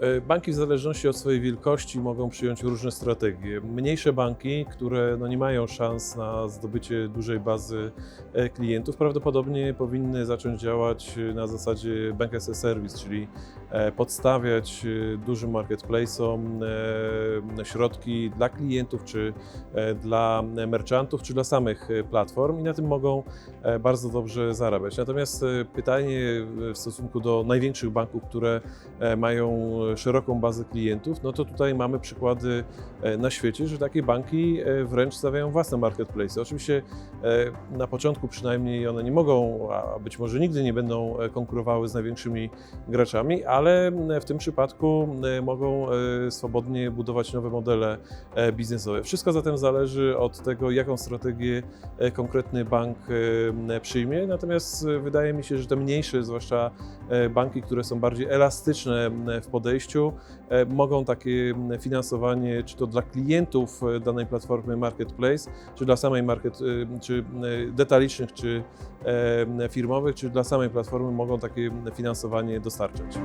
E, Banki w zależności od swojej wielkości mogą przyjąć różne strategie. Mniejsze banki, które no nie mają szans na zdobycie dużej bazy e, klientów, prawdopodobnie powinny zacząć działać e, na zasadzie Bank as a Service, czyli podstawiać dużym marketplace'om środki dla klientów, czy dla merchantów, czy dla samych platform i na tym mogą bardzo dobrze zarabiać. Natomiast pytanie w stosunku do największych banków, które mają szeroką bazę klientów, no to tutaj mamy przykłady e, na świecie, że takie banki e, wręcz stawiają własne marketplace. Oczywiście e, na początku przynajmniej one nie mogą, a być może nigdy nie będą konkurowały z największymi graczami, ale w tym przypadku mogą swobodnie budować nowe modele biznesowe. Wszystko zatem zależy od tego, jaką strategię konkretny bank przyjmie. Natomiast wydaje mi się, że te mniejsze, zwłaszcza banki, które są bardziej elastyczne w podejściu, e, mogą takie m, finansowanie, czy to dla klientów e, danej platformy marketplace, czy dla samej market, e, czy detalicznych, czy firmowych, czy dla samej platformy mogą takie finansowanie dostarczać.